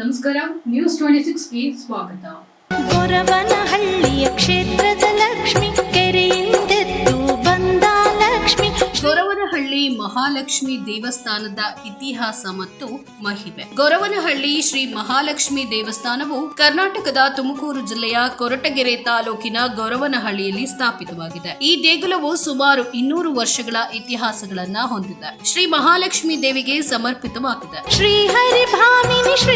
ನಮಸ್ಕಾರ news twenty ಸಿಕ್ಸ್ಗೆ ಸ್ವಾಗತ. ಗೊರವನಹಳ್ಳಿಯ ಕ್ಷೇತ್ರದ ಲಕ್ಷ್ಮಿ ಕೆರೆಯಿಂದೆದ್ದು ಬಂದ ಲಕ್ಷ್ಮಿ. ಗೊರವನಹಳ್ಳಿ ಮಹಾಲಕ್ಷ್ಮಿ ದೇವಸ್ಥಾನದ ಇತಿಹಾಸ ಮತ್ತು ಮಹಿಮೆ. ಗೊರವನಹಳ್ಳಿ ಶ್ರೀ ಮಹಾಲಕ್ಷ್ಮಿ ದೇವಸ್ಥಾನವು ಕರ್ನಾಟಕದ ತುಮಕೂರು ಜಿಲ್ಲೆಯ ಕೊರಟಗೆರೆ ತಾಲೂಕಿನ ಗೊರವನಹಳ್ಳಿಯಲ್ಲಿ ಸ್ಥಾಪಿತವಾಗಿದೆ. ಈ ದೇಗುಲವು ಸುಮಾರು ಇನ್ನೂರು ವರ್ಷಗಳ ಇತಿಹಾಸಗಳನ್ನ ಹೊಂದಿದೆ. ಶ್ರೀ ಮಹಾಲಕ್ಷ್ಮಿ ದೇವಿಗೆ ಸಮರ್ಪಿತವಾಗಿದೆ. ಶ್ರೀ ಹರಿಭಾಮಿನಿ ಶ್ರೀ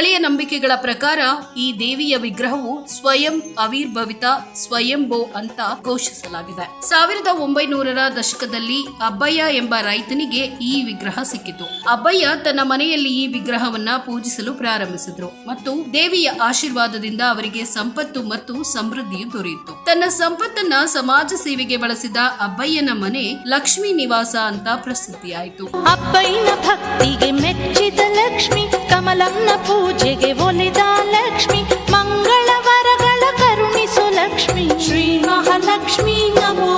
ಸ್ಥಳೀಯ ನಂಬಿಕೆಗಳ ಪ್ರಕಾರ ಈ ದೇವಿಯ ವಿಗ್ರಹವು ಸ್ವಯಂ ಅವಿರ್ಭವಿತ, ಸ್ವಯಂಭೋ ಅಂತ ಘೋಷಿಸಲಾಗಿದೆ. ಸಾವಿರದ ಒಂಬೈನೂರರ ದಶಕದಲ್ಲಿ ಅಬ್ಬಯ್ಯ ಎಂಬ ರೈತನಿಗೆ ಈ ವಿಗ್ರಹ ಸಿಕ್ಕಿತು. ಅಬ್ಬಯ್ಯ ತನ್ನ ಮನೆಯಲ್ಲಿ ಈ ವಿಗ್ರಹವನ್ನ ಪೂಜಿಸಲು ಪ್ರಾರಂಭಿಸಿದ್ರು ಮತ್ತು ದೇವಿಯ ಆಶೀರ್ವಾದದಿಂದ ಅವರಿಗೆ ಸಂಪತ್ತು ಮತ್ತು ಸಮೃದ್ಧಿಯು ದೊರೆಯಿತು. ತನ್ನ ಸಂಪತ್ತನ್ನ ಸಮಾಜ ಸೇವೆಗೆ ಬಳಸಿದ ಅಬ್ಬಯ್ಯನ ಮನೆ ಲಕ್ಷ್ಮೀ ನಿವಾಸ ಅಂತ ಪ್ರಸಿದ್ಧಿಯಾಯಿತು. ಅಬ್ಬಯ್ಯನ ಭಕ್ತಿಗೆ ಮೆಚ್ಚಿದ ಲಕ್ಷ್ಮಿ ಕಮಲಂನ ಪೂಜೆಗೆ ಒಲಿದ ಲಕ್ಷ್ಮಿ ಮಂಗಳ ವರಗಳ ಕರುಣಿಸು ಲಕ್ಷ್ಮಿ ಶ್ರೀ ಮಹಾಲಕ್ಷ್ಮಿ ನಮೋ ನಮೋ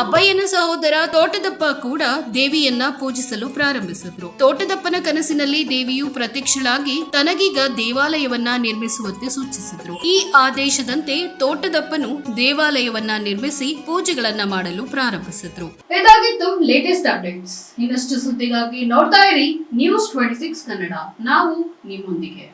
ಅಬ್ಬಯ್ಯನ ಸಹೋದರ ತೋಟದಪ್ಪ ಕೂಡ ದೇವಿಯನ್ನ ಪೂಜಿಸಲು ಪ್ರಾರಂಭಿಸಿದ್ರು. ತೋಟದಪ್ಪನ ಕನಸಿನಲ್ಲಿ ದೇವಿಯು ಪ್ರತ್ಯಕ್ಷಳಾಗಿ ತನಗೀಗ ದೇವಾಲಯವನ್ನ ನಿರ್ಮಿಸುವಂತೆ ಸೂಚಿಸಿದ್ರು. ಈ ಆದೇಶದಂತೆ ತೋಟದಪ್ಪನು ದೇವಾಲಯವನ್ನ ನಿರ್ಮಿಸಿ ಪೂಜೆಗಳನ್ನ ಮಾಡಲು ಪ್ರಾರಂಭಿಸಿದ್ರು. ಇದಾಗಿತ್ತು ಲೇಟೆಸ್ಟ್ ಅಪ್ಡೇಟ್ಸ್ ಇನ್ನಷ್ಟು ಸುದ್ದಿಗಾಗಿ ನೋಡ್ತಾ ಇರಿ ನ್ಯೂಸ್ ಟ್ವೆಂಟಿ ಸಿಕ್ಸ್ ಕನ್ನಡ. ನಾವು ನಿಮ್ಮೊಂದಿಗೆ.